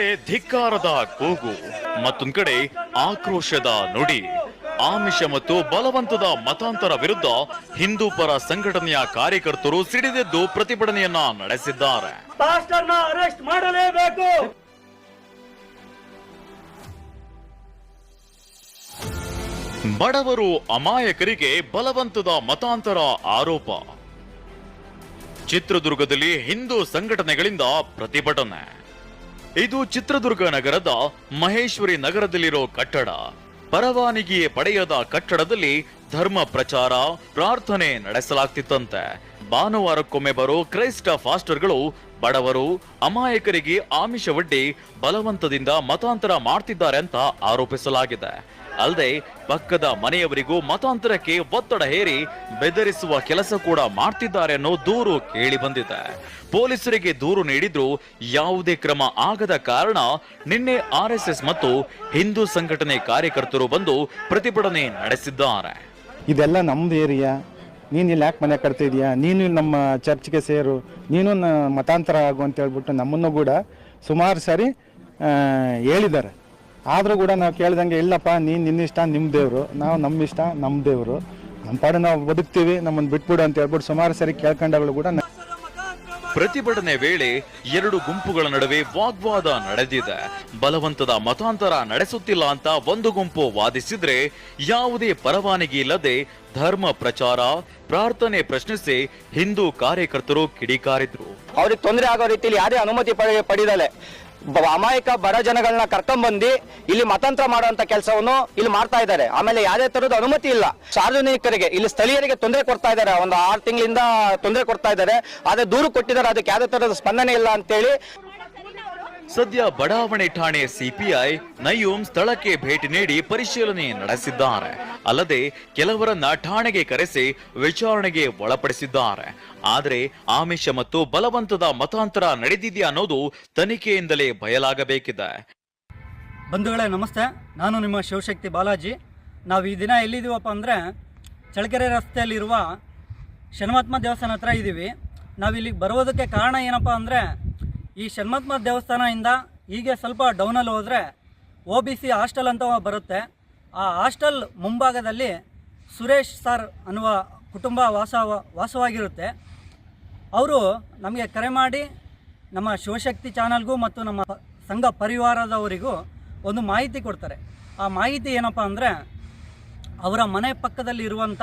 ಕಡೆ ಧಿಕ್ಕಾರದ ಕೂಗು ಮತ್ತೊಂದು ಕಡೆ ಆಕ್ರೋಶದ ನುಡಿ ಆಮಿಷ ಮತ್ತು ಬಲವಂತದ ಮತಾಂತರ ವಿರುದ್ಧ ಹಿಂದೂ ಪರ ಸಂಘಟನೆಯ ಕಾರ್ಯಕರ್ತರು ಸಿಡಿದೆದ್ದು ಪ್ರತಿಭಟನೆಯನ್ನ ನಡೆಸಿದ್ದಾರೆ. ಅರೆಸ್ಟ್ ಮಾಡಲೇಬೇಕು! ಬಡವರು ಅಮಾಯಕರಿಗೆ ಬಲವಂತದ ಮತಾಂತರ ಆರೋಪ. ಚಿತ್ರದುರ್ಗದಲ್ಲಿ ಹಿಂದೂ ಸಂಘಟನೆಗಳಿಂದ ಪ್ರತಿಭಟನೆ. ಇದು ಚಿತ್ರದುರ್ಗ ನಗರದ ಮಹೇಶ್ವರಿ ನಗರದಲ್ಲಿರೋ ಕಟ್ಟಡ. ಪರವಾನಗಿ ಪಡೆಯದ ಕಟ್ಟಡದಲ್ಲಿ ಧರ್ಮ ಪ್ರಚಾರ, ಪ್ರಾರ್ಥನೆ ನಡೆಸಲಾಗ್ತಿತ್ತಂತೆ. ಭಾನುವಾರಕ್ಕೊಮ್ಮೆ ಬರೋ ಕ್ರೈಸ್ತ ಫಾಸ್ಟರ್ಗಳು ಬಡವರು, ಅಮಾಯಕರಿಗೆ ಆಮಿಷವಡ್ಡಿ ಬಲವಂತದಿಂದ ಮತಾಂತರ ಮಾಡ್ತಿದ್ದಾರೆ ಅಂತ ಆರೋಪಿಸಲಾಗಿದೆ. ಅಲ್ಲದೆ ಪಕ್ಕದ ಮನೆಯವರಿಗೂ ಮತಾಂತರಕ್ಕೆ ಒತ್ತಡ ಹೇರಿ ಬೆದರಿಸುವ ಕೆಲಸ ಕೂಡ ಮಾಡ್ತಿದ್ದಾರೆ ಅನ್ನೋ ದೂರು ಕೇಳಿ ಬಂದಿದೆ. ಪೊಲೀಸರಿಗೆ ದೂರು ನೀಡಿದ್ರು ಯಾವುದೇ ಕ್ರಮ ಆಗದ ಕಾರಣ ನಿನ್ನೆ ಆರ್ಎಸ್ಎಸ್ ಮತ್ತು ಹಿಂದೂ ಸಂಘಟನೆ ಕಾರ್ಯಕರ್ತರು ಬಂದು ಪ್ರತಿಭಟನೆ ನಡೆಸಿದ್ದಾರೆ. ಇದೆಲ್ಲ ನಮ್ದು ಏರಿಯಾ. ನೀನು ಇಲ್ಲಿ ಯಾಕೆ ಮನೆ ಕಟ್ತಿದ್ಯಾ ನೀನು ಇಲ್ಲಿ ನಮ್ಮ ಚರ್ಚ್ಗೆ ಸೇರು. ನೀನು ಮತಾಂತರ ಆಗು ಅಂತ ಹೇಳ್ಬಿಟ್ಟು ನಮ್ಮನ್ನು ಕೂಡ ಸುಮಾರು ಸಾರಿ ಹೇಳಿದ್ದಾರೆ. ಆದರೂ ಕೂಡ ನಾವು ಕೇಳ್ದಂಗೆ ಇಲ್ಲಪ್ಪ ನೀನು ನಿನ್ನಿಷ್ಟ ನಿಮ್ಮ ದೇವರು. ನಾವು ನಮ್ಮ ಇಷ್ಟ ನಮ್ಮ ದೇವರು. ನಮ್ಮ ಪಾಡು ನಾವು ಬದುಕ್ತೀವಿ ನಮ್ಮನ್ನು ಬಿಟ್ಬಿಡು ಅಂತ ಹೇಳ್ಬಿಟ್ಟು ಸುಮಾರು ಸರಿ ಕೇಳ್ಕೊಂಡಾಗಲೂ ಕೂಡ ಪ್ರತಿಭಟನೆ ವೇಳೆ ಎರಡು ಗುಂಪುಗಳ ನಡುವೆ ವಾಗ್ವಾದ ನಡೆದಿದೆ. ಬಲವಂತದ ಮತಾಂತರ ನಡೆಸುತ್ತಿಲ್ಲ ಅಂತ ಒಂದು ಗುಂಪು ವಾದಿಸಿದ್ರೆ ಯಾವುದೇ ಪರವಾನಗಿ ಇಲ್ಲದೆ ಧರ್ಮ ಪ್ರಚಾರ ಪ್ರಾರ್ಥನೆ ಪ್ರಶ್ನಿಸಿ ಹಿಂದೂ ಕಾರ್ಯಕರ್ತರು ಕಿಡಿಕಾರಿದ್ರು. ಅವ್ರಿಗೆ ತೊಂದರೆ ಆಗೋ ರೀತಿಯಲ್ಲಿ ಯಾರೇ ಅನುಮತಿ ಪಡೆ ಪಡೆದಲೆ ಅಮಾಯಕ ಬಡ ಜನಗಳನ್ನ ಕರ್ಕೊಂಡ್ಬಂದು ಇಲ್ಲಿ ಮತಾಂತರ ಮಾಡುವಂತ ಕೆಲಸವನ್ನು ಇಲ್ಲಿ ಮಾಡ್ತಾ ಇದ್ದಾರೆ. ಆಮೇಲೆ ಯಾವುದೇ ತರದ ಅನುಮತಿ ಇಲ್ಲ. ಸಾರ್ವಜನಿಕರಿಗೆ, ಇಲ್ಲಿ ಸ್ಥಳೀಯರಿಗೆ ತೊಂದರೆ ಕೊಡ್ತಾ ಇದ್ದಾರೆ. ಒಂದು ಆರು ತಿಂಗಳಿಂದ ತೊಂದರೆ ಕೊಡ್ತಾ ಇದ್ದಾರೆ. ಆದ್ರೆ ದೂರು ಕೊಟ್ಟಿದ್ದಾರೆ. ಅದಕ್ಕೆ ಯಾವುದೇ ತರದ ಸ್ಪಂದನೆ ಇಲ್ಲ ಅಂತೇಳಿ ಸದ್ಯ ಬಡಾವಣೆ ಠಾಣೆ ಸಿಪಿಐ ನಯೂಮ್ ಸ್ಥಳಕ್ಕೆ ಭೇಟಿ ನೀಡಿ ಪರಿಶೀಲನೆ ನಡೆಸಿದ್ದಾರೆ. ಅಲ್ಲದೆ ಕೆಲವರನ್ನ ಠಾಣೆಗೆ ಕರೆಸಿ ವಿಚಾರಣೆಗೆ ಒಳಪಡಿಸಿದ್ದಾರೆ. ಆದರೆ ಆಮಿಷ ಮತ್ತು ಬಲವಂತದ ಮತಾಂತರ ನಡೆದಿದೆಯಾ ಅನ್ನೋದು ತನಿಖೆಯಿಂದಲೇ ಬಯಲಾಗಬೇಕಿದೆ. ಬಂಧುಗಳೇ, ನಮಸ್ತೆ. ನಾನು ನಿಮ್ಮ ಶಿವಶಕ್ತಿ ಬಾಲಾಜಿ. ನಾವು ಈ ದಿನ ಎಲ್ಲಿದ್ದೀವಪ್ಪ ಅಂದರೆ ಚಳ್ಳಕೆರೆ ರಸ್ತೆಯಲ್ಲಿರುವ ಶನಿಮಾತ್ಮ ದೇವಸ್ಥಾನ ಹತ್ರ ಇದ್ದೀವಿ ನಾವು ಇಲ್ಲಿಗೆ ಬರೋದಕ್ಕೆ ಕಾರಣ ಏನಪ್ಪ ಅಂದರೆ ಈ ಷಣ್ಮತ್ಮ ದೇವಸ್ಥಾನದಿಂದ ಹೀಗೆ ಸ್ವಲ್ಪ ಡೌನಲ್ಲಿ ಹೋದರೆ ಒ ಬಿ ಸಿ ಹಾಸ್ಟೆಲ್ ಅಂತ ಬರುತ್ತೆ. ಆ ಹಾಸ್ಟೆಲ್ ಮುಂಭಾಗದಲ್ಲಿ ಸುರೇಶ್ ಸರ್ ಅನ್ನುವ ಕುಟುಂಬ ವಾಸ, ವಾಸವಾಗಿರುತ್ತೆ. ಅವರು ನಮಗೆ ಕರೆ ಮಾಡಿ ನಮ್ಮ ಶಿವಶಕ್ತಿ ಚಾನಲ್ಗೂ ಮತ್ತು ನಮ್ಮ ಸಂಘ ಪರಿವಾರದವರಿಗೂ ಒಂದು ಮಾಹಿತಿ ಕೊಡ್ತಾರೆ. ಆ ಮಾಹಿತಿ ಏನಪ್ಪ ಅಂದರೆ ಅವರ ಮನೆ ಪಕ್ಕದಲ್ಲಿ ಇರುವಂಥ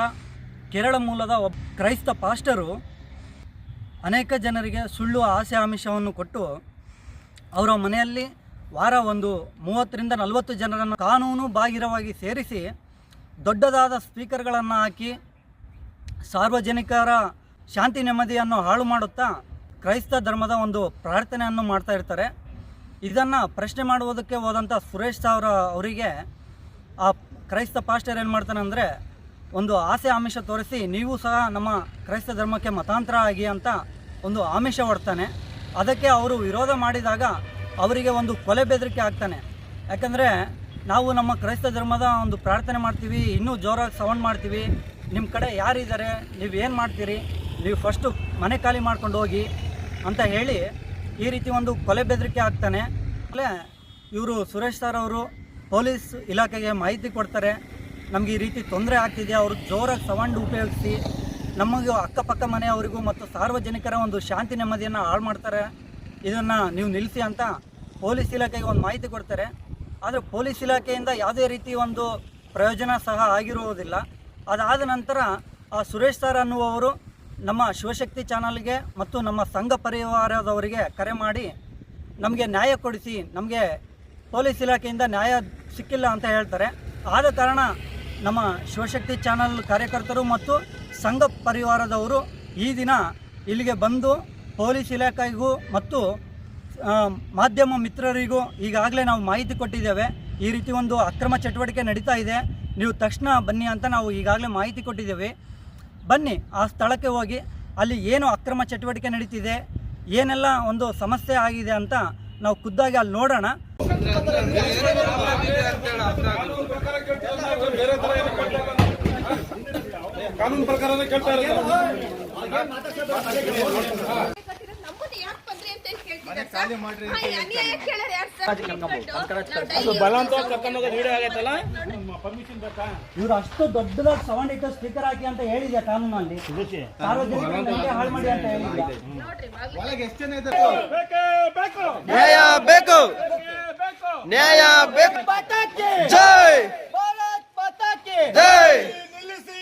ಕೇರಳ ಮೂಲದ ಒಬ್ಬ ಕ್ರೈಸ್ತ ಪಾಸ್ಟರು ಅನೇಕ ಜನರಿಗೆ ಸುಳ್ಳು ಆಸೆ ಆಮಿಷವನ್ನು ಕೊಟ್ಟು ಅವರ ಮನೆಯಲ್ಲಿ ವಾರ ಒಂದು ಮೂವತ್ತರಿಂದ ನಲವತ್ತು ಜನರನ್ನು ಕಾನೂನು ಬಾಹಿರವಾಗಿ ಸೇರಿಸಿ ದೊಡ್ಡದಾದ ಸ್ಪೀಕರ್ಗಳನ್ನು ಹಾಕಿ ಸಾರ್ವಜನಿಕರ ಶಾಂತಿ ನೆಮ್ಮದಿಯನ್ನು ಹಾಳು ಮಾಡುತ್ತಾ ಕ್ರೈಸ್ತ ಧರ್ಮದ ಒಂದು ಪ್ರಾರ್ಥನೆಯನ್ನು ಮಾಡ್ತಾ ಇರ್ತಾರೆ. ಇದನ್ನು ಪ್ರಶ್ನೆ ಮಾಡುವುದಕ್ಕೆ ಹೋದಂಥ ಸುರೇಶ್ ಸಾವ್ರ ಅವರಿಗೆ ಆ ಕ್ರೈಸ್ತ ಪಾಸ್ಟರ್ ಏನು ಮಾಡ್ತಾನೆ ಅಂದರೆ ಒಂದು ಆಸೆ ಆಮಿಷ ತೋರಿಸಿ, ನೀವು ಸಹ ನಮ್ಮ ಕ್ರೈಸ್ತ ಧರ್ಮಕ್ಕೆ ಮತಾಂತರ ಆಗಿ ಅಂತ ಒಂದು ಆಮಿಷ ಹೊಡ್ತಾನೆ. ಅದಕ್ಕೆ ಅವರು ವಿರೋಧ ಮಾಡಿದಾಗ ಅವರಿಗೆ ಒಂದು ಕೊಲೆ ಬೆದರಿಕೆ ಆಗ್ತಾನೆ. ಯಾಕಂದರೆ ನಾವು ನಮ್ಮ ಕ್ರೈಸ್ತ ಧರ್ಮದ ಒಂದು ಪ್ರಾರ್ಥನೆ ಮಾಡ್ತೀವಿ, ಇನ್ನೂ ಜೋರಾಗಿ ಸೌಂಡ್ ಮಾಡ್ತೀವಿ. ನಿಮ್ಮ ಕಡೆ ಯಾರಿದ್ದಾರೆ? ನೀವು ಏನು ಮಾಡ್ತೀರಿ? ನೀವು ಫಸ್ಟು ಮನೆ ಖಾಲಿ ಮಾಡ್ಕೊಂಡು ಹೋಗಿ ಅಂತ ಹೇಳಿ ಈ ರೀತಿ ಒಂದು ಕೊಲೆ ಬೆದರಿಕೆ ಆಗ್ತಾನೆ. ಅಲ್ಲೇ ಇವರು ಸುರೇಶ್ ಸರ್ ಅವರು ಪೊಲೀಸ್ ಇಲಾಖೆಗೆ ಮಾಹಿತಿ ಕೊಡ್ತಾರೆ. ನಮಗೆ ಈ ರೀತಿ ತೊಂದರೆ ಆಗ್ತಿದೆ, ಅವರು ಜೋರಾಗಿ ಸೌಂಡ್ ಉಪಯೋಗಿಸಿ ನಮಗೆ ಅಕ್ಕಪಕ್ಕ ಮನೆಯವರಿಗೂ ಮತ್ತು ಸಾರ್ವಜನಿಕರ ಒಂದು ಶಾಂತಿ ನೆಮ್ಮದಿಯನ್ನು ಹಾಳು ಮಾಡ್ತಾರೆ. ಇದನ್ನು ನೀವು ನಿಲ್ಲಿಸಿ ಅಂತ ಪೊಲೀಸ್ ಇಲಾಖೆಗೆ ಒಂದು ಮಾಹಿತಿ ಕೊಡ್ತಾರೆ. ಆದರೆ ಪೊಲೀಸ್ ಇಲಾಖೆಯಿಂದ ಯಾವುದೇ ರೀತಿ ಒಂದು ಪ್ರಯೋಜನ ಸಹ ಆಗಿರುವುದಿಲ್ಲ. ಅದಾದ ನಂತರ ಆ ಸುರೇಶ್ ಸರ್ ಅನ್ನುವವರು ನಮ್ಮ ಶಿವಶಕ್ತಿ ಚಾನಲ್ಗೆ ಮತ್ತು ನಮ್ಮ ಸಂಘ ಪರಿವಾರದವರಿಗೆ ಕರೆ ಮಾಡಿ ನಮಗೆ ನ್ಯಾಯ ಕೊಡಿಸಿ, ನಮಗೆ ಪೊಲೀಸ್ ಇಲಾಖೆಯಿಂದ ನ್ಯಾಯ ಸಿಕ್ಕಿಲ್ಲ ಅಂತ ಹೇಳ್ತಾರೆ. ಆದ ಕಾರಣ ನಮ್ಮ ಶಿವಶಕ್ತಿ ಚಾನಲ್ ಕಾರ್ಯಕರ್ತರು ಮತ್ತು ಸಂಘ ಪರಿವಾರದವರು ಈ ದಿನ ಇಲ್ಲಿಗೆ ಬಂದು ಪೊಲೀಸ್ ಇಲಾಖೆಗೂ ಮತ್ತು ಮಾಧ್ಯಮ ಮಿತ್ರರಿಗೂ ಈಗಾಗಲೇ ನಾವು ಮಾಹಿತಿ ಕೊಟ್ಟಿದ್ದೇವೆ. ಈ ರೀತಿ ಒಂದು ಅಕ್ರಮ ಚಟುವಟಿಕೆ ನಡೀತಾ ಇದೆ. ನೀವು ತಕ್ಷಣ ಬನ್ನಿ ಅಂತ ನಾವು ಈಗಾಗಲೇ ಮಾಹಿತಿ ಕೊಟ್ಟಿದ್ದೇವೆ. ಬನ್ನಿ, ಆ ಸ್ಥಳಕ್ಕೆ ಹೋಗಿ, ಅಲ್ಲಿ ಏನು ಅಕ್ರಮ ಚಟುವಟಿಕೆ ನಡೀತಿದೆ, ಏನೆಲ್ಲ ಒಂದು ಸಮಸ್ಯೆ ಆಗಿದೆ ಅಂತ ನಾವು ಖುದ್ದಾಗಿ ಅಲ್ಲಿ ನೋಡೋಣ. ಕಾನೂನು ಪ್ರಕಾರನೇ ಕೇಳ್ತಾ ಇರೋದು. ಆಗೈತಲ್ಲ? ಇವ್ರು ಅಷ್ಟು ದೊಡ್ಡದಾಗಿ ಸೌಂಡ್ ಇಟ್ಟು ಸ್ಪೀಕರ್ ಹಾಕಿ ಅಂತ ಹೇಳಿದೆ ಕಾನೂನಲ್ಲಿ? ಸಾರ್ವಜನಿಕ ಹಾಳು ಮಾಡಿ ಅಂತ ನ್ಯಾಯ ಬೇಕು. ಬೇಕು ನ್ಯಾಯ ಬೇಕು ಜೈ ಜೈ ನಿಲ್ಲಿಸಿ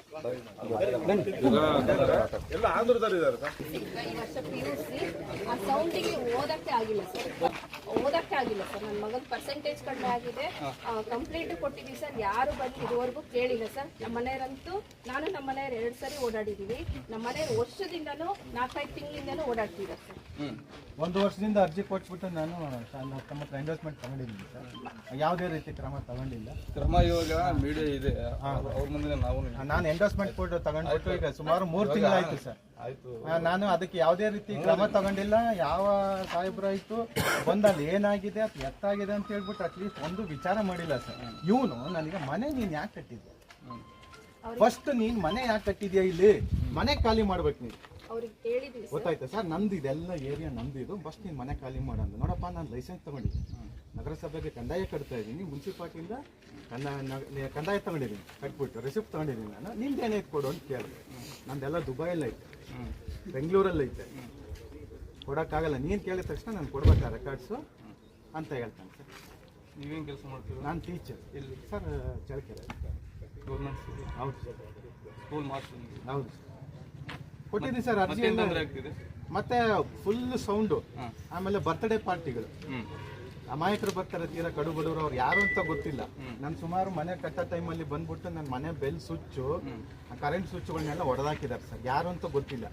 ಈ ವರ್ಷ ಪಿ ಯು ಸಿ ಆ ಸೌಂಡಿಗೆ ಓದಕ್ಕೆ ಆಗಿಲ್ಲ ಸರ್ ಓದಕ್ಕೆ ಆಗಿಲ್ಲ ಸರ್ ನನ್ನ ಮಗನ ಪರ್ಸೆಂಟೇಜ್ ಕಡಿಮೆ ಆಗಿದೆ ಕಂಪ್ಲೇಂಟ್ ಕೊಟ್ಟಿದ್ದೀವಿ ಸರ್ ಯಾರು ಬಂದು ಇದುವರೆಗೂ ಕೇಳಿಲ್ಲ ಸರ್ ನಮ್ಮ ಮನೆಯವರಂತೂ ನಾನು ನಮ್ಮ ಮನೆಯವ್ರು ಎರಡು ಸರಿ ಓಡಾಡಿದ್ದೀವಿ ನಮ್ಮ ಮನೆಯವ್ರು ವರ್ಷದಿಂದನೂ ನಾಲ್ಕೈದು ತಿಂಗಳಿಂದನೂ ಓಡಾಡ್ತಿದ್ದಾರೆ ಸರ್ ಒಂದು ವರ್ಷದಿಂದ ಅರ್ಜಿ ಕೊಟ್ಬಿಟ್ಟು ನಾನು ಹತ್ರ ಎಂಡೋಸ್ಮೆಂಟ್ ತಗೊಂಡಿದ್ದೀನಿ ಸರ್. ಯಾವುದೇ ರೀತಿ ಕ್ರಮ ತಗೊಂಡಿಲ್ಲ. ಕ್ರಮ ಇವಾಗ ಮೀಡಿಯಾ ಇದೆ. ಅವ್ರ ಮುಂದೆ ನಾವು ನಾನು ಎಂಡೋಸ್ಮೆಂಟ್ ಕೊಟ್ಟು ತಗೊಂಡ್ಬಿಟ್ಟು ಈಗ ಸುಮಾರು ಮೂರು ತಿಂಗಳಾಯ್ತು ಸರ್. ಆಯ್ತು. ಆ, ನಾನು ಅದಕ್ಕೆ ಯಾವುದೇ ರೀತಿ ಕ್ರಮ ತಗೊಂಡಿಲ್ಲ. ಯಾವ ಸಾಹೇಬ್ರಾಯ್ತು ಬಂದಲ್ಲಿ ಏನಾಗಿದೆ ಅದು ಎತ್ತಾಗಿದೆ ಅಂತ ಹೇಳ್ಬಿಟ್ಟು ಅಟ್ಲೀಸ್ಟ್ ಒಂದು ವಿಚಾರ ಮಾಡಿಲ್ಲ ಸರ್. ಇವನು ನನಗೆ ಮನೆ ನೀನು ಯಾಕೆ ಕಟ್ಟಿದ್ದೆ ಫಸ್ಟ್ ನೀನು ಮನೆ ಯಾಕೆ ಕಟ್ಟಿದ್ಯಾ ಇಲ್ಲಿ? ಮನೆ ಖಾಲಿ ಮಾಡ್ಬೇಕು ನೀನು. ಅವ್ರಿಗೆ ಹೇಳಿದ್ವಿ ಸರ್. ನಂದು ಇದೆಲ್ಲ ಏರಿಯಾ ನಮ್ದು ಇದು. ಬಸ್ ನೀನು ಮನೆ ಖಾಲಿ ಮಾಡೋದು ನೋಡಪ್ಪ ನಾನು ಲೈಸೆನ್ಸ್ ತಗೊಂಡಿದ್ದೀನಿ. ನಗರಸಭೆಗೆ ಕಂದಾಯ ಕಟ್ತಾ ಇದ್ದೀನಿ. ಮುನ್ಸಿಪಾಲ್ಟಿಯಿಂದ ಕಂದಾಯ ನಗ- ಕಂದಾಯ ತಗೊಂಡಿದ್ದೀನಿ. ಕಟ್ಬಿಟ್ಟು ರಿಸಿಪ್ಟ್ ತಗೊಂಡಿದ್ದೀನಿ ನಾನು. ನಿಮ್ದು ಏನೈತೆ ಕೊಡು ಅಂತ ಕೇಳಿದೆ. ನಂದೆಲ್ಲ ದುಬೈಯಲ್ಲಿ ಐತೆ. ಬೆಂಗಳೂರಲ್ಲಿ ಐತೆ. ಕೊಡೋಕ್ಕಾಗಲ್ಲ. ನೀನು ಕೇಳಿದ ತಕ್ಷಣ ನಾನು ಕೊಡ್ಬೇಕಾ ರೆಕಾರ್ಡ್ಸು ಅಂತ ಹೇಳ್ತಾನೆ ಸರ್. ನೀವೇನು ಕೆಲಸ ಮಾಡ್ತೀರಾ? ನಾನು ಟೀಚರ್ ಇಲ್ಲಿ ಸರ್ ಚಳಕೆರೆ ಗೌರ್ಮೆಂಟ್ ಹೌದು ಸರ್. ಸ್ಕೂಲ್ ಮಾಡ್ತೀನಿ ಹೌದು ಸರ್. ಕೊಟ್ಟಿದ್ದೀನಿ ಸರ್ ಅರ್ಜಿ ಮತ್ತೆ ಫುಲ್ ಸೌಂಡು ಆಮೇಲೆ ಬರ್ತ್ಡೇ ಪಾರ್ಟಿಗಳು ಅಮಾಯಕರು ಬರ್ತಾರೆ ತೀರಾ ಕಡು ಬಡವರು ಅವ್ರು ಯಾರು ಅಂತ ಗೊತ್ತಿಲ್ಲ. ನಾನು ಸುಮಾರು ಮನೆ ಕಟ್ಟೋ ಟೈಮಲ್ಲಿ ಬಂದ್ಬಿಟ್ಟು ನನ್ನ ಮನೆ ಬೆಲ್ ಸ್ವಿಚ್ಚು ಕರೆಂಟ್ ಸ್ವಿಚ್ಗಳನ್ನೆಲ್ಲ ಒಡೆದಾಕಿದ್ದಾರೆ ಸರ್. ಯಾರು ಅಂತ ಗೊತ್ತಿಲ್ಲ.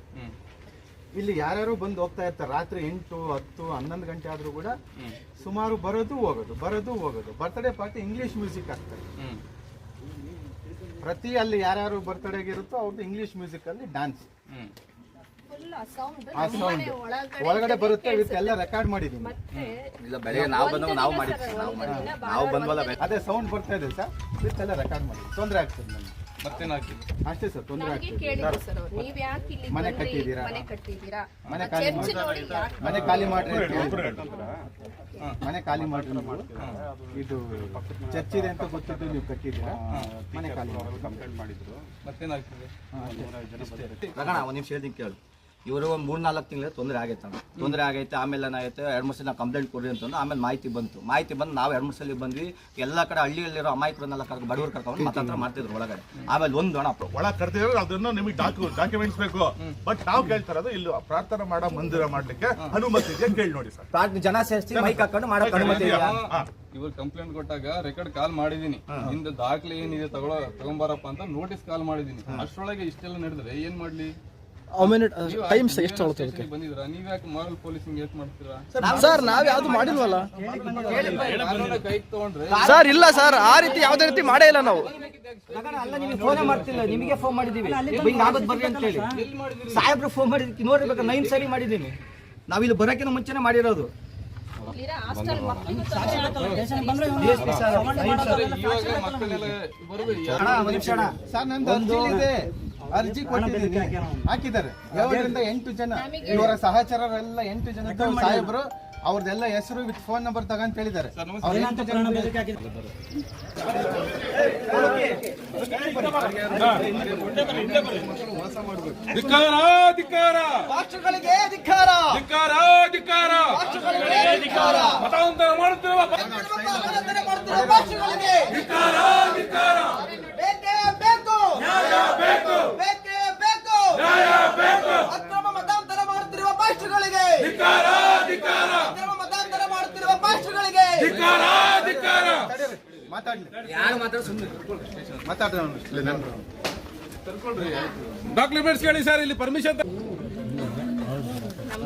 ಇಲ್ಲಿ ಯಾರ್ಯಾರು ಬಂದು ಹೋಗ್ತಾ ಇರ್ತಾರೆ. ರಾತ್ರಿ ಎಂಟು ಹತ್ತು ಹನ್ನೊಂದು ಗಂಟೆ ಆದ್ರೂ ಕೂಡ ಸುಮಾರು ಬರೋದು ಹೋಗೋದು ಬರೋದು ಹೋಗೋದು. ಬರ್ತ್ಡೇ ಪಾರ್ಟಿ ಇಂಗ್ಲಿಷ್ ಮ್ಯೂಸಿಕ್ ಆಗ್ತಾರೆ ಪ್ರತಿ ಅಲ್ಲಿ ಯಾರ್ಯಾರು ಬರ್ತ್ಡೇಗೆ ಇರುತ್ತೋ ಅವ್ರದ್ದು ಇಂಗ್ಲಿಷ್ ಮ್ಯೂಸಿಕ್ ಅಲ್ಲಿ ಡ್ಯಾನ್ಸ್ ಹ್ಮ್ ಫುಲ್ ಆ ಸೌಂಡ್ ಆ ಸೌಂಡ್ ಒಳಗಡೆ ಬರುತ್ತೆ ಎಲ್ಲ ರೆಕಾರ್ಡ್ ಮಾಡಿದ್ದೀನಿ. ಮತ್ತೆ ಬೆಳಗ್ಗೆ ನಾವು ಬಂದವ ನಾವು ಮಾಡಿದ್ವಿ ನಾವು ಬಂದ್ವಲ್ಲ ಅದೇ ಸೌಂಡ್ ಬರ್ತಾ ಇದೆ ಸರ್. ವಿತ್ ಎಲ್ಲ ರೆಕಾರ್ಡ್ ಮಾಡಿ ತೊಂದರೆ ಆಗ್ತದೆ ಆಗ್ತಿದೆ ಅಷ್ಟೇ ಸರ್ ತೊಂದರೆ ನಮ್ಗೆ ಆಗ್ತದೆ ಕೇಳಿದ್ರು ಸರ್ ಅವ್ರು ಯಾಕೆ ಇಲ್ಲಿ ಮನೆ? ಕಟ್ಟಿದ್ದೀರಾ? ಮನೆ ಕಟ್ಟಿದ್ದೀರಾ? ಮನೆ ಆ ಖಾಲಿ ಮನೆ ಖಾಲಿ ಮಾಡ್ರಿ ಮನೆ ಖಾಲಿ ಮಾಡ್ರಿ ಇದು ಚರ್ಚ್ ಇದೆ ಅಂತ ಗೊತ್ತಿದ್ದು ನೀವು ಕಟ್ಟಿದ್ದೀರಾ? ಮನೆ ಖಾಲಿ ಮಾಡಿದ್ರು. ಮತ್ತೇನ್ ಆಗ್ತಿದೆ ರಗಣ ಒಂದು ನಿಮಿಷ ಹೇಳ್ತೀನಿ ಕೇಳು. ಇವರು ಒಂದು ಮೂರ್ ನಾಲ್ಕು ತಿಂಗಳ ತೊಂದರೆ ಆಗೈತೆ ತೊಂದರೆ ಆಗೈತೆ ಆಮೇಲೆ ಏನಾಗೈತೆ ಎರಡು ಮೂರು ಸಲ ನಾವು ಕಂಪ್ಲೇಂಟ್ ಕೊಡ್ರಿ ಅಂತಂದು ಆಮೇಲೆ ಮಾಹಿತಿ ಬಂತು. ಮಾಹಿತಿ ಬಂದು ನಾವು ಎರಡು ಮೂರು ಸಲ ಬಂದ್ವಿ. ಎಲ್ಲ ಕಡೆ ಹಳ್ಳಿಯಲ್ಲಿರೋ ಅಮಾಯಕರನ್ನೆಲ್ಲ ಕರ್ಕೊಂಡು ಬಡವರು ಕರ್ಕೊಂಡು ಮಾತಾಡ್ತಾ ಮಾಡ್ತಿದ್ರು ಒಳಗಡೆ. ಆಮೇಲೆ ಒಂದು ಹಣ ಒಳ ಕರ್ತಿದ್ರೆ ಅದನ್ನ ನಿಮಗೆ ಡಾಕ್ಯುಮೆಂಟ್ಸ್ ಬೇಕು. ಬಟ್ ನಾವು ಕೇಳ್ತಾರದು ಇಲ್ಲಿ ಪ್ರಾರ್ಥನೆ ಮಾಡೋ ಮಂದಿರ ಮಾಡ್ಲಿಕ್ಕೆ ಅನುಮತಿ ಇದೆಯಾ ಕೇಳಿ ನೋಡಿ ಸರ್. ಜನ ಸೇರಿಸಿ ಮೈಕ್ ಹಾಕೊಂಡು ಮಾಡೋ ಅನುಮತಿ ಇದೆಯಾ? ಇವ್ರು ಕಂಪ್ಲೇಂಟ್ ಕೊಟ್ಟಾಗ ರೆಕಾರ್ಡ್ ಕಾಲ್ ಮಾಡಿದೀನಿ. ಹಿಂದ ದಾಖಲೆ ಏನಿದೆ ತಗೊಳ್ಳೋ ತಗೊಂಬಾರಪ್ಪ ಅಂತ ನೋಟಿಸ್ ಕಾಲ್ ಮಾಡಿದೀನಿ. ಅಷ್ಟರೊಳಗೆ ಇಷ್ಟೆಲ್ಲ ನಡೆದ್ರೆ ಏನ್ ಮಾಡ್ಲಿ? ಟೈಮ್ಸ್ ಎಷ್ಟು ಬಂದಿದ್ರ ನೀವು ಯಾಕೆ ಮಾರಲ್ ಪೊಲೀಸಿಂಗ್ ಏಟ್ ಮಾಡ್ತೀರಾ? ಸರ್ ನಾವ್ ಯಾವ್ದು ಮಾಡಿಲ್ವಲ್ಲ? ಕಾನೂನ ಕೈಗೆ ತಗೊಂಡ್ರೆ ಸರ್ ಇಲ್ಲ ಸರ್ ಆ ರೀತಿ ಯಾವ್ದೇ ರೀತಿ ಮಾಡೇ ಇಲ್ಲ ನಾವು. ಅಲ್ಲ ನಿಮಗೆ ಫೋನೇ ಮಾಡ್ತಿಲ್ಲ. ನಿಮಗೆ ಫೋನ್ ಮಾಡಿದೀವಿ ಹಿಂಗ್ ಆಗೋದ್ ಬರ್ರಿ ಅಂತ ಹೇಳಿ ಸಾಹೇಬ್ರು ಫೋನ್ ಮಾಡಿದ್ವಿ ನೋಡ್ಬೇಕು ನೈನ್ ಸರಿ ಮಾಡಿದೀನಿ ನಾವಿಲ್ಲಿ ಬರೋಕ್ಕಿಂತ ಮುಂಚೆನೆ ಮಾಡಿರೋದು. ಸರ್ ನಂದು ಅರ್ಜಿ ಕೊಟ್ಟಿದ್ದೀನಿ ಹಾಕಿದ್ದಾರೆ. ಏಳರಿಂದ ಎಂಟು ಜನ ಇವರ ಸಹಚರರೆಲ್ಲ ಎಂಟು ಜನ ಸಾಹೇಬರು ಅವ್ರದೆಲ್ಲ ಹೆಸರು ವಿತ್ ಫೋನ್ ನಂಬರ್ ತಗೊಂಡ್ ಹೇಳಿದ್ದಾರೆ. ಮತಾಂತರ ಮಾಡುತ್ತಿರುವ ಬೇಕೇ. ಬೇಕು ಬೇಕೇ. ಬೇಕು. ಅಕ್ರಮ ಮತಾಂತರ ಮಾಡುತ್ತಿರುವ ಪಾಸ್ಟರ್ಗಳಿಗೆ ಅಕ್ರಮ ಮತಾಂತರ ಮಾಡುತ್ತಿರುವ ಪಾಸ್ಟರ್ಗಳಿಗೆ ಮಾತಾಡ್ಲಿ. ಯಾರು ಮಾತ್ರ ಸುಮ್ಮನೆ ಮಾತಾಡ್ರಿ ನಾನು ಡಾಕ್ಯುಮೆಂಟ್ಸ್ ಕೇಳಿ ಸರ್ ಇಲ್ಲಿ ಪರ್ಮಿಷನ್ ನಮ್ಗೆ ಕೇಳ್ತಾರೆ ನೀವ್ ಯಾಕೆ ಬಂದ್ರಿ ನೀವ್ ಯಾಕೆ ಕಟ್ಟಿದ್ರಿ?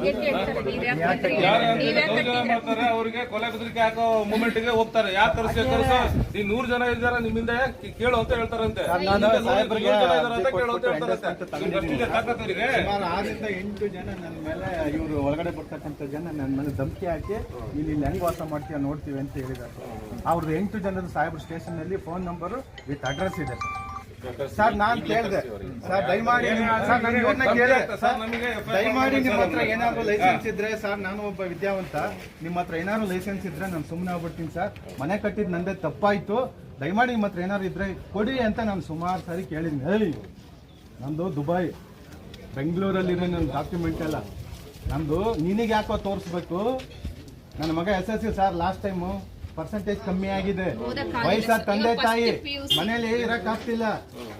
ಮಾಡ್ತಾರೆ ಅವ್ರಿಗೆ ಕೊಲೆ ಬೆದರಿಕೆ ಹಾಕೋ ಮೂಮೆಂಟ್ಗೆ ಹೋಗ್ತಾರೆ. ಯಾವ ಕರ್ಸಿ ಕರ್ಸೋ ಈ ನೂರ್ ಜನ ಇದಾರ ನಿಮ್ಮಿಂದ? ಕೇಳು ಅಂತ ಹೇಳ್ತಾರಂತೆ. ಆರಿಂದ ಎಂಟು ಜನ ನನ್ನ ಮೇಲೆ ಇವರು ಒಳಗಡೆ ಬರ್ತಕ್ಕಂಥ ಜನ ನನ್ನ ಮೇಲೆ ಧಮಕಿ ಹಾಕಿ ಇಲ್ಲಿ ಇಲ್ಲಿ ಹೆಂಗ್ ವಾಸ ಮಾಡ್ತೀಯ ನೋಡ್ತೀವಿ ಅಂತ ಹೇಳಿದ್ದಾರೆ. ಅವ್ರದ್ದು ಎಂಟು ಜನದ ಸಾಹೇಬ್ರ ಸ್ಟೇಷನ್ ಅಲ್ಲಿ ಫೋನ್ ನಂಬರ್ ವಿತ್ ಅಡ್ರೆಸ್ ಇದೆ. ಸರ್ ನಾನು ಕೇಳಿದೆ. ಸರ್ ದಯಮಾಡಿ ನಿಮ್ಮ- ಸರ್ ನಾನು ಇವ್ರನ್ನ ಕೇಳಿದೆ. ಸರ್ ನಮಗೆ ದಯಮಾಡಿ ನಿಮ್ಮ ಹತ್ರ ಏನಾದ್ರು ಲೈಸೆನ್ಸ್ ಇದ್ರೆ ಸರ್ ನಾನು ಒಬ್ಬ ವಿದ್ಯಾವಂತ. ನಿಮ್ಮ ಹತ್ರ ಏನಾದ್ರು ಲೈಸೆನ್ಸ್ ಇದ್ರೆ ನಾನು ಸುಮ್ಮನೆ ಆಗ್ಬಿಡ್ತೀನಿ ಸರ್. ಮನೆ ಕಟ್ಟಿದ್ ನಂದೇ ತಪ್ಪಾಯ್ತು. ದಯಮಾಡಿ ನಿಮ್ಮ ಹತ್ರ ಏನಾದ್ರು ಇದ್ರೆ ಕೊಡಿ ಅಂತ ನಾನು ಸುಮಾರು ಸಾರಿ ಕೇಳಿದ್ನಿ ಹೇಳಿ. ನಂದು ದುಬೈ. ಬೆಂಗಳೂರಲ್ಲಿರೋ ನನ್ನ ಡಾಕ್ಯುಮೆಂಟ್ ಎಲ್ಲ. ನಂದು ನಿನಗೆ ಯಾಕೋ ತೋರಿಸ್ಬೇಕು? ನನ್ನ ಮಗ S S C sir last time percentage ಕಮ್ಮಿ ಆಗಿದೆ. ವಯಸ್ಸಾದ ತಂದೆ ತಾಯಿ. ಮನೇಲಿ ಇರಕ್ ಆಗ್ತಿಲ್ಲ.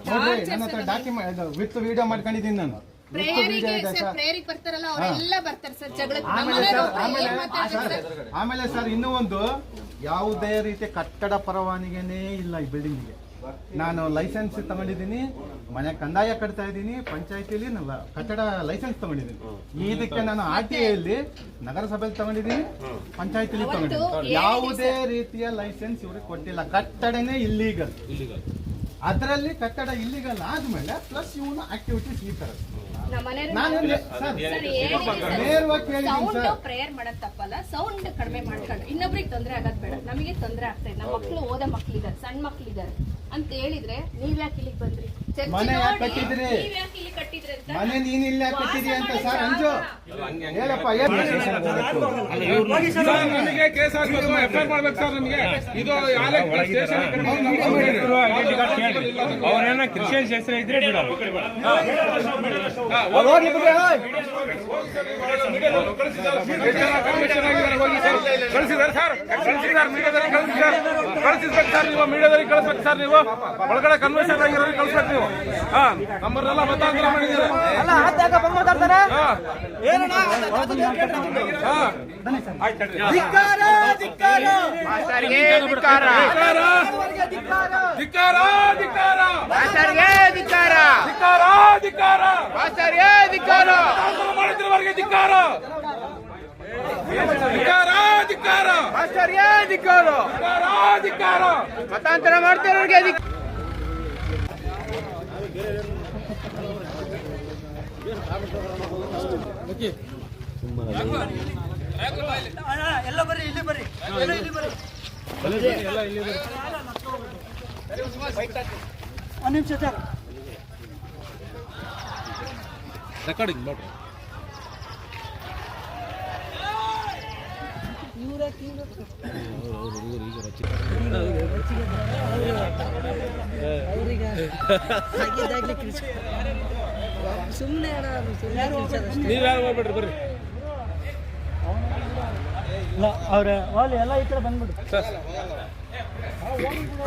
ನೋಡ್ರಿ ನನ್ನ ಹತ್ರ ಡಾಕ್ಯುಮೆಂಟ್ ವಿತ್ ವಿಡಿಯೋ ಮಾಡ್ಕೊಂಡಿದ್ದೀನಿ ನಾನು? ಆಮೇಲೆ ಸರ್? ಇನ್ನೂ ಒಂದು ಯಾವುದೇ ರೀತಿ ಕಟ್ಟಡ ಪರವಾನಿಗೆನೇ ಇಲ್ಲ ಈ ಬಿಲ್ಡಿಂಗ್ಗೆ ನಾನು ಲೈಸೆನ್ಸ್ ತಗೊಂಡಿದ್ದೀನಿ ಮನೆ ಕಂದಾಯ ಕಟ್ತಾ ಇದ್ದೀನಿ ಪಂಚಾಯತಿಲಿ ಕಟ್ಟಡ ಲೈಸೆನ್ಸ್ ತಗೊಂಡಿದ್ದೀನಿ. ಇದಕ್ಕೆ ನಾನು ಆರ್ ಟಿ ಐಲಿ ನಗರಸಭೆಯಲ್ಲಿ ತಗೊಂಡಿದ್ದೀನಿ ಪಂಚಾಯತಿಲಿ ತಗೊಂಡಿದ್ದೀನಿ. ಯಾವುದೇ ರೀತಿಯ ಲೈಸೆನ್ಸ್ ಇವ್ರಿಗೆ ಕೊಟ್ಟಿಲ್ಲ. ಕಟ್ಟಡನೇ ಇಲ್ಲೀಗಲ್ ಅದರಲ್ಲಿ ಕಟ್ಟಡ ಇಲ್ಲಿಗಲ್ ಆದ್ಮೇಲೆ ಪ್ಲಸ್ ಇವನ ಆಕ್ಟಿವಿಟೀಸ್ ಈ ತರ. ನಾನು ಸರ್, ಸರ್ ಸರ್. ನೇರವಾಗಿ ಕೇಳಿದ್ದೀನಿ ಸರ್. ಪ್ರೇಯರ್ ಮಾಡೋದ್ ತಪ್ಪಲ್ಲ ಸೌಂಡ್ ಕಡಿಮೆ ಮಾಡ್ಕೊಂಡು. ಇನ್ನೊಬ್ರಿಗೆ ತೊಂದರೆ ಆಗೋದ್ ಬೇಡ. ನಮಗೆ ತೊಂದರೆ ಆಗ್ತಾ ಇದೆ ನಮ್ಮ ಮಕ್ಕಳು ಓದೋ ಮಕ್ಕಳಿದ್ದಾರೆ ಸಣ್ಣ ಮಕ್ಳಿದಾರೆ ಅಂತ ಹೇಳಿದ್ರೆ ನೀವ್ಯಾಕೆ ಇಲ್ಲಿಗೆ ಬಂದ್ರಿ? ಮನೆ ಯಾಕ್ ಕಟ್ಟಿದ್ರಿ? ಮನೆ ನೀನ್ ಇಲ್ಲ ಕಟ್ಟಿದ್ರಿ ಅಂತ ಸರ್ ಅಂಜು. ಹೇಳಪ್ಪ ನನಗೆ ಕೇಸ್ ಹಾಕ್ಬೇಕು ಎಫ್ ಐ ಮಾಡ್ಬೇಕು ಸರ್ ನಮಗೆ. ಇದು ಯಾರೇ ಸ್ಟೇಷನ್ ಅವನೇನ ಕ್ರಿಶ್ಚಿಯನ್ ಶಾಸ್ತ್ರ ಇದ್ರೆ ಬಿಡ ಕಳಿಸಿದ್ದಾರೆ ಸರ್. ಕಳಿಸಿದ್ದಾರೆ ಮೀಡಿಯಾದಲ್ಲಿ ಕಳಿಸಿದ್ದಾರೆ. ಕಳಿಸಿರ್ಬೇಕು ಸರ್ ನೀವು ಮೀಡಿಯಾದಲ್ಲಿ ಕಳಿಸ್ಬೇಕು ಸರ್ ನೀವು. ಒಳಗಡೆ ಕನ್ವೆನ್ಷನ್ ಆಗಿರೋ ಕಳಿಸ್ಬೇಕು ನೀವು. ನಮ್ಮನ್ನೆಲ್ಲ ಮತಾಂತರ ಮಾಡಿದ್ದೀರಿ ಹಾ. ಹಾ. ಧಿಕ್ಕಾರ ಧಿಕ್ಕಾರ ಧಿಕ್ಕಾರ ಧಿಕ್ಕಾರ ಧಿಕ್ಕಾರ ಧಿಕ್ಕಾರ ಮತಾಂತರ ಮಾಡುತ್ತಿರುವವರಿಗೆ ಧಿಕ್ಕಾರ ಧಿಕ್ಕಾರ ಧಿಕ್ಕಾರ ಧಿಕ್ಕಾರ ಧಿಕ್ಕಾರ ಮತಾಂತರ ಮಾಡ್ತಿರೋರಿಗೆ ಎಲ್ಲ ಬರ್ರಿ ಇಲ್ಲಿ ಬರ್ರಿ ಎಲ್ಲ ಇಲ್ಲಿ ಬರ್ರಿ ಒಂದ್ ನಿಮಿಷ ಸರ್ ರೆಕಾರ್ಡಿಂಗ್ ನೋಡ್ರಿ ನೀವ್ಯಾರು ಹೋಗ್ಬೇಡ್ರಿ? ಬರ್ರಿ. ಅವ್ರ ಅಲ್ಲಿ ಎಲ್ಲ ಈ ಕಡೆ ಬಂದ್ಬಿಡು.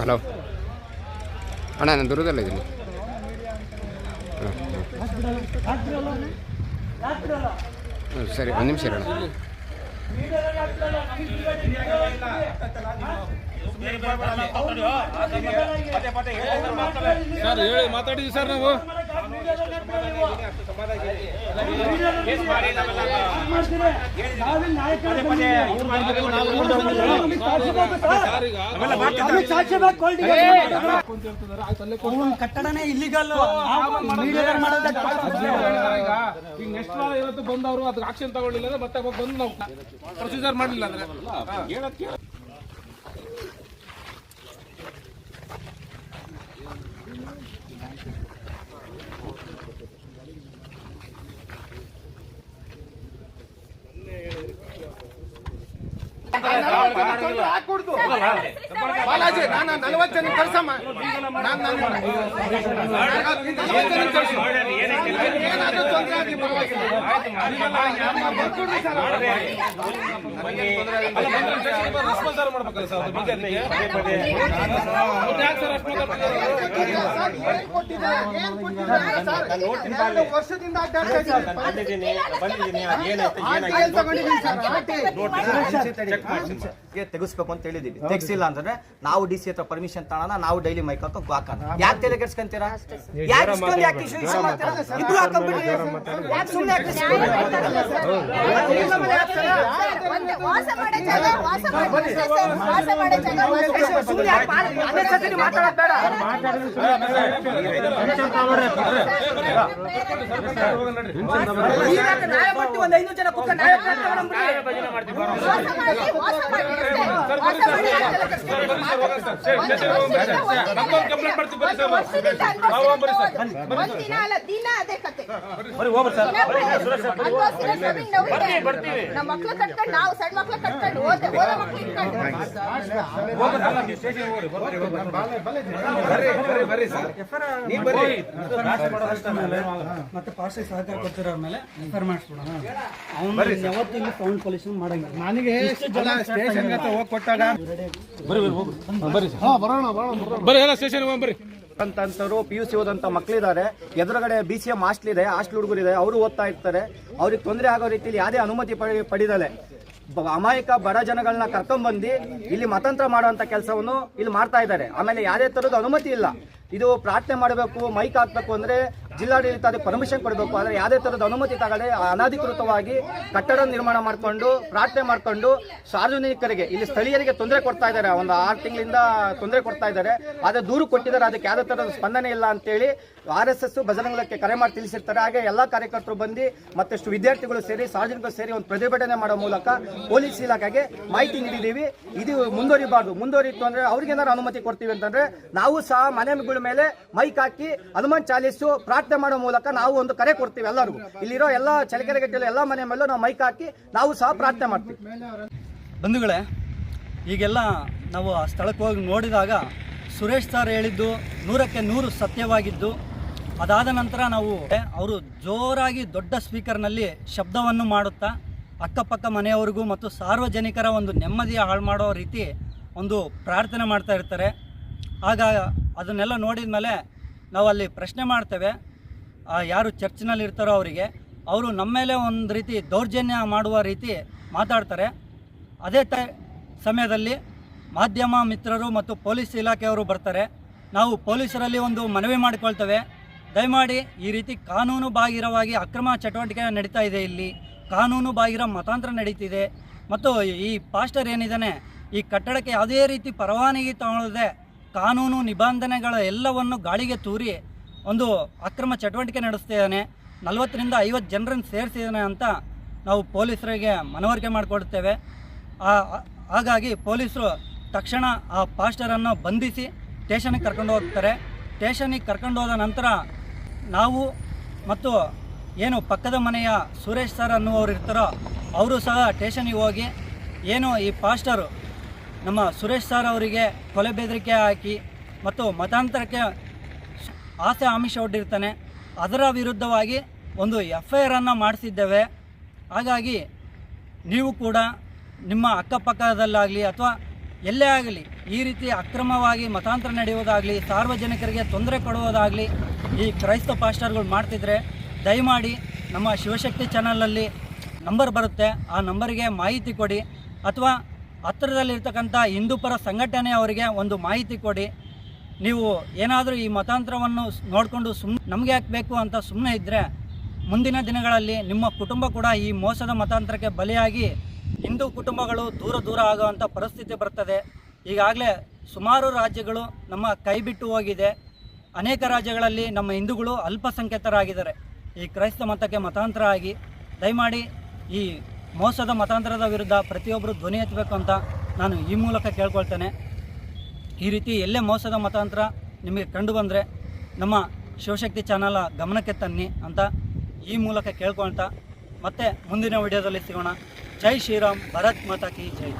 ಹಲೋ. ಅಣ್ಣ ನಾನು ದುರ್ಗದಲ್ಲ ಇದ್ದೀನಿ. ಹ್ಞೂ ಸರಿ ಒಂದು ನಿಮಿಷ ಇರೋಣ ಸರ್ ಹೇಳಿ ಮಾತಾಡಿದ್ವಿ ಸರ್ ನಾವು. ಕಟ್ಟಡನೇ ಇಲ್ಲಿಗಲ್ ಈಗ ನೆಕ್ಸ್ಟ್ ವಾರ ಇವತ್ತು ಬಂದವರು ಅದಕ್ಕೆ ಆಕ್ಷನ್ ತಗೊಳ್ಳಿಲ್ಲ ಅಂದ್ರೆ ಮತ್ತೆ ಬಂದು ನಾವು ಪ್ರೊಸೀಜರ್ ಮಾಡಲಿಲ್ಲ ಅಂದ್ರೆ ಬಾಲಾಜಿ ನಾನು ನಲವತ್ತು ಜನ ಕಳ್ಸಮ್ಮ ನಾನು ಏನಾದ್ರೂ ತೊಂದರೆ ಆಗಿ ಮಾಡ್ಬೇಕಲ್ಲ ಸರ್? ವರ್ಷದಿಂದ ಅಡ್ಡಾಡ್ತಾ ಇದ್ದೀನಿ. ಆರ್ಟಿಎಲ್ ತಗೊಂಡಿದ್ದೀನಿ ಸರ್, ಗೆ ತೆಗಿಸ್ಬೇಕು ಅಂತ ಹೇಳಿದೀವಿ ತೆಗಿಸಿಲ್ಲ ಅಂದ್ರೆ ನಾವು ಡಿ ಸಿ ಹತ್ರ ಪರ್ಮಿಷನ್ ತಗೋಣ ನಾವು ಡೈಲಿ ಮೈಕ್ ಹಾಕೋಕ್ ಹಾಕೋಣ ಯಾಕೆ ತಲೆ ಕೆಡ್ಸ್ಕೊಂತೀರಾ ಯಾಕೆ ಇಷ್ಟೊಂದು ಯಾಕೆ ಮಾಡ್ತೀರಾ? ಇಬ್ರು ಹಾಕೊಂಡ್ಬಿಡಿ. ಯಾಕೆ ಮಾತಾಡೋದು ಬೇಡ ಒಂದು ಐನೂರು ಜನ ಕೂತ್ಕೊಂಡು. ನಮ್ಮ ಮಕ್ಳು ಕಟ್ಕೊಂಡು ನಾವು ಸಣ್ಣ ಮಕ್ಳು ಕಟ್ಕೊಂಡು ಓದ ಓದೋ ಮಕ್ಳು ಮತ್ತೆ ಪಾಸ್ಟಿಗೆ ಸಹಕಾರ ಕೊಡ್ತಿರೋ ಮೇಲೆ ರೆಫರ್ ಮಾಡಿಸ್ಬಿಡೋಣ ಅವ್ನು ಯಾವತ್ತೂ ಇಲ್ಲಿ ಸೌಂಡ್ ಪೊಲ್ಯೂಷನ್ ಮಾಡಂಗಿಲ್ಲ ನನಗೆ ಎಷ್ಟು ಜನ ಸ್ಟೇಷನ್ ಹೋಗಿ ಕೊಟ್ಟಾಗ? ಅಂತಂತರು ಪಿ ಯು ಸಿ ಓದಂತ ಮಕ್ಕಳಿದ್ದಾರೆ ಎದುರುಗಡೆ ಬಿ ಸಿ ಎಂ ಹಾಸ್ಟೆಲ್ ಇದೆ ಹಾಸ್ಟೆಲ್ ಹುಡುಗರಿದೆ ಅವರು ಓದ್ತಾ ಇರ್ತಾರೆ. ಅವ್ರಿಗೆ ತೊಂದರೆ ಆಗೋ ರೀತಿಯಲ್ಲಿ ಯಾವುದೇ ಅನುಮತಿ ಪಡಿ ಪಡಿದಲೆ. ಅಮಾಯಕ ಬಡ ಜನಗಳನ್ನ ಕರ್ಕೊಂಡ್ಬಂದು ಇಲ್ಲಿ ಮತಂತ್ರ ಮಾಡುವಂತ ಕೆಲಸವನ್ನು ಇಲ್ಲಿ ಮಾಡ್ತಾ ಇದ್ದಾರೆ. ಆಮೇಲೆ ಯಾವುದೇ ತರದ ಅನುಮತಿ ಇಲ್ಲ. ಇದು ಪ್ರಾರ್ಥನೆ ಮಾಡಬೇಕು ಮೈಕ್ ಹಾಕ್ಬೇಕು ಅಂದ್ರೆ ಜಿಲ್ಲಾಡಳಿತ ಅದಕ್ಕೆ ಪರ್ಮಿಷನ್ ಕೊಡಬೇಕು. ಆದರೆ ಯಾವುದೇ ಥರದ ಅನುಮತಿ ತಗೊಳ್ಳಿ ಅನಧಿಕೃತವಾಗಿ ಕಟ್ಟಡ ನಿರ್ಮಾಣ ಮಾಡಿಕೊಂಡು, ಪ್ರಾರ್ಥನೆ ಮಾಡಿಕೊಂಡು ಸಾರ್ವಜನಿಕರಿಗೆ, ಇಲ್ಲಿ ಸ್ಥಳೀಯರಿಗೆ ತೊಂದರೆ ಕೊಡ್ತಾ ಇದ್ದಾರೆ. ಒಂದು ಆರು ತಿಂಗಳಿಂದ ತೊಂದರೆ ಕೊಡ್ತಾ ಇದ್ದಾರೆ. ಆದರೆ ದೂರು ಕೊಟ್ಟಿದ್ದಾರೆ. ಅದಕ್ಕೆ ಯಾವುದೇ ಥರದ ಸ್ಪಂದನೆ ಇಲ್ಲ ಅಂತೇಳಿ ಆರ್ ಎಸ್ ಎಸ್ ಭಜನಗಳಕ್ಕೆ ಕರೆ ಮಾಡಿ ತಿಳಿಸಿರ್ತಾರೆ. ಹಾಗೆ ಎಲ್ಲ ಕಾರ್ಯಕರ್ತರು ಬಂದು ಮತ್ತಷ್ಟು ವಿದ್ಯಾರ್ಥಿಗಳು ಸೇರಿ, ಸಾರ್ವಜನಿಕರು ಸೇರಿ ಒಂದು ಪ್ರತಿಭಟನೆ ಮಾಡೋ ಮೂಲಕ ಪೊಲೀಸ್ ಇಲಾಖೆಗೆ ಮಾಹಿತಿ ನೀಡಿದ್ದೀವಿ. ಇದು ಮುಂದುವರಿಬಾರ್ದು. ಮುಂದುವರಿತು ಅಂದರೆ ಅವ್ರಿಗೆ ಏನಾದ್ರು ಅನುಮತಿ ಕೊಡ್ತೀವಿ ಅಂತಂದ್ರೆ ನಾವು ಸಹ ಮನೆಗಳ ಮೇಲೆ ಮೈಕ್ ಹಾಕಿ ಹನುಮಾನ್ ಚಾಲೀಸು ಪ್ರಾರ್ಥನೆ ಮಾಡೋ ಮೂಲಕ ನಾವು ಒಂದು ಕರೆ ಕೊಡ್ತೀವಿ ಎಲ್ಲರಿಗೂ. ಇಲ್ಲಿರೋ ಎಲ್ಲ ಚಳಿಕೆರೆಗಟ್ಟೆಲ್ಲ ಎಲ್ಲ ಮನೆ ಮೇಲೂ ನಾವು ಮೈಕ್ ಹಾಕಿ ನಾವು ಸಹ ಪ್ರಾರ್ಥನೆ ಮಾಡ್ತೀವಿ. ಬಂಧುಗಳೇ, ಈಗೆಲ್ಲ ನಾವು ಆ ಸ್ಥಳಕ್ಕೆ ಹೋಗಿ ನೋಡಿದಾಗ ಸುರೇಶ್ ಸರ್ ಹೇಳಿದ್ದು ನೂರಕ್ಕೆ ನೂರು ಸತ್ಯವಾಗಿದ್ದು ಅದಾದ ನಂತರ ನಾವು ಅವರು ಜೋರಾಗಿ ದೊಡ್ಡ ಸ್ಪೀಕರ್ನಲ್ಲಿ ಶಬ್ದವನ್ನು ಮಾಡುತ್ತಾ ಅಕ್ಕಪಕ್ಕ ಮನೆಯವರಿಗೂ ಮತ್ತು ಸಾರ್ವಜನಿಕರ ಒಂದು ನೆಮ್ಮದಿಯ ಹಾಳು ಮಾಡೋ ರೀತಿ ಒಂದು ಪ್ರಾರ್ಥನೆ ಮಾಡ್ತಾ ಇರ್ತಾರೆ. ಆಗ ಅದನ್ನೆಲ್ಲ ನೋಡಿದ ಮೇಲೆ ನಾವು ಅಲ್ಲಿ ಪ್ರಶ್ನೆ ಮಾಡ್ತೇವೆ ಯಾರು ಚರ್ಚ್ನಲ್ಲಿ ಇರ್ತಾರೋ ಅವರಿಗೆ. ಅವರು ನಮ್ಮ ಮೇಲೆ ಒಂದು ರೀತಿ ದೌರ್ಜನ್ಯ ಮಾಡುವ ರೀತಿ ಮಾತಾಡ್ತಾರೆ. ಅದೇ ತ, ಸಮಯದಲ್ಲಿ ಮಾಧ್ಯಮ ಮಿತ್ರರು ಮತ್ತು ಪೊಲೀಸ್ ಇಲಾಖೆಯವರು ಬರ್ತಾರೆ. ನಾವು ಪೊಲೀಸರಲ್ಲಿ ಒಂದು ಮನವಿ ಮಾಡಿಕೊಳ್ತೇವೆ. ದಯಮಾಡಿ ಈ ರೀತಿ ಕಾನೂನು ಬಾಹಿರವಾಗಿ ಅಕ್ರಮ ಚಟುವಟಿಕೆ ನಡೀತಾ ಇದೆ ಇಲ್ಲಿ. ಕಾನೂನು ಬಾಹಿರ ಮತಾಂತರ ನಡೀತಿದೆ. ಮತ್ತು ಈ ಪಾಸ್ಟರ್ ಏನಿದ್ದಾನೆ, ಈ ಕಟ್ಟಡಕ್ಕೆ ಯಾವುದೇ ರೀತಿ ಪರವಾನಗಿ ತಗೊಳ್ಳದೆ ಕಾನೂನು ನಿಬಂಧನೆಗಳ ಎಲ್ಲವನ್ನು ಗಾಳಿಗೆ ತೂರಿ ಒಂದು ಅಕ್ರಮ ಚಟುವಟಿಕೆ ನಡೆಸ್ತಿದ್ದಾನೆ. ನಲವತ್ತರಿಂದ ಐವತ್ತು ಜನರನ್ನು ಸೇರಿಸಿದ್ದಾನೆ ಅಂತ ನಾವು ಪೊಲೀಸರಿಗೆ ಮನವರಿಕೆ ಮಾಡಿಕೊಡ್ತೇವೆ ಹಾಗಾಗಿ ಪೊಲೀಸರು ತಕ್ಷಣ ಆ ಪಾಸ್ಟರನ್ನು ಬಂಧಿಸಿ, ಸ್ಟೇಷನಿಗೆ ಕರ್ಕೊಂಡು ಹೋಗ್ತಾರೆ. ಸ್ಟೇಷನಿಗೆ ಕರ್ಕೊಂಡು ಹೋದ ನಂತರ ನಾವು ಮತ್ತು ಏನು ಪಕ್ಕದ ಮನೆಯ ಸುರೇಶ್ ಸರ್ ಅನ್ನುವರು ಇರ್ತಾರೋ, ಅವರು ಸಹ ಟೇಷನಿಗೆ ಹೋಗಿ ಏನು ಈ ಪಾಸ್ಟರು ನಮ್ಮ ಸುರೇಶ್ ಸರ್ ಅವರಿಗೆ ಕೊಲೆ ಬೆದರಿಕೆ ಹಾಕಿ ಮತ್ತು ಮತಾಂತರಕ್ಕೆ ಆಸೆ ಆಮಿಷ ಒಡ್ಡಿರ್ತಾನೆ. ಅದರ ವಿರುದ್ಧವಾಗಿ ಒಂದು ಎಫ್ ಐ ಆರನ್ನು ಮಾಡಿಸಿದ್ದೇವೆ. ಹಾಗಾಗಿ ನೀವು ಕೂಡ ನಿಮ್ಮ ಅಕ್ಕಪಕ್ಕದಲ್ಲಾಗಲಿ ಅಥವಾ ಎಲ್ಲೇ ಆಗಲಿ ಈ ರೀತಿ ಅಕ್ರಮವಾಗಿ ಮತಾಂತರ ನಡೆಯುವುದಾಗಲಿ, ಸಾರ್ವಜನಿಕರಿಗೆ ತೊಂದರೆ ಕೊಡುವುದಾಗಲಿ ಈ ಕ್ರೈಸ್ತ ಪಾಸ್ಟರ್ಗಳು ಮಾಡ್ತಿದ್ರೆ ದಯಮಾಡಿ ನಮ್ಮ ಶಿವಶಕ್ತಿ ಚಾನಲಲ್ಲಿ ನಂಬರ್ ಬರುತ್ತೆ. ಆ ನಂಬರಿಗೆ ಮಾಹಿತಿ ಕೊಡಿ. ಅಥವಾ ಹತ್ತಿರದಲ್ಲಿರ್ತಕ್ಕಂಥ ಹಿಂದೂಪರ ಸಂಘಟನೆಯವರಿಗೆ ಒಂದು ಮಾಹಿತಿ ಕೊಡಿ. ನೀವು ಏನಾದರೂ ಈ ಮತಾಂತರವನ್ನು ನೋಡಿಕೊಂಡು ಸುಮ್ ನಮಗೆ ಯಾಕೆ ಬೇಕು ಅಂತ ಸುಮ್ಮನೆ ಇದ್ದರೆ ಮುಂದಿನ ದಿನಗಳಲ್ಲಿ ನಿಮ್ಮ ಕುಟುಂಬ ಕೂಡ ಈ ಮೋಸದ ಮತಾಂತರಕ್ಕೆ ಬಲಿಯಾಗಿ ಹಿಂದೂ ಕುಟುಂಬಗಳು ದೂರ ದೂರ ಆಗುವಂಥ ಪರಿಸ್ಥಿತಿ ಬರ್ತದೆ. ಈಗಾಗಲೇ ಸುಮಾರು ರಾಜ್ಯಗಳು ನಮ್ಮ ಕೈ ಬಿಟ್ಟು ಹೋಗಿದೆ. ಅನೇಕ ರಾಜ್ಯಗಳಲ್ಲಿ ನಮ್ಮ ಹಿಂದೂಗಳು ಅಲ್ಪಸಂಖ್ಯಾತರಾಗಿದ್ದಾರೆ. ಈ ಕ್ರೈಸ್ತ ಮತಕ್ಕೆ ಮತಾಂತರ ಆಗಿ ದಯಮಾಡಿ ಈ ಮೋಸದ ಮತಾಂತರದ ವಿರುದ್ಧ ಪ್ರತಿಯೊಬ್ಬರು ಧ್ವನಿ ಎತ್ತಬೇಕು ಅಂತ ನಾನು ಈ ಮೂಲಕ ಕೇಳ್ಕೊಳ್ತೇನೆ. ಈ ರೀತಿ ಎಲ್ಲೇ ಮೋಸದ ಮತಾಂತರ ನಿಮಗೆ ಕಂಡು ಬಂದರೆ ನಮ್ಮ ಶಿವಶಕ್ತಿ ಚಾನಲ ಗಮನಕ್ಕೆ ತನ್ನಿ ಅಂತ ಈ ಮೂಲಕ ಕೇಳ್ಕೊಳ್ತಾ, ಮತ್ತೆ ಮುಂದಿನ ವಿಡಿಯೋದಲ್ಲಿ ಸಿಗೋಣ. ಜೈ ಶ್ರೀರಾಮ್, ಭರತ್ ಮಾತಾ ಕಿ ಜೈ.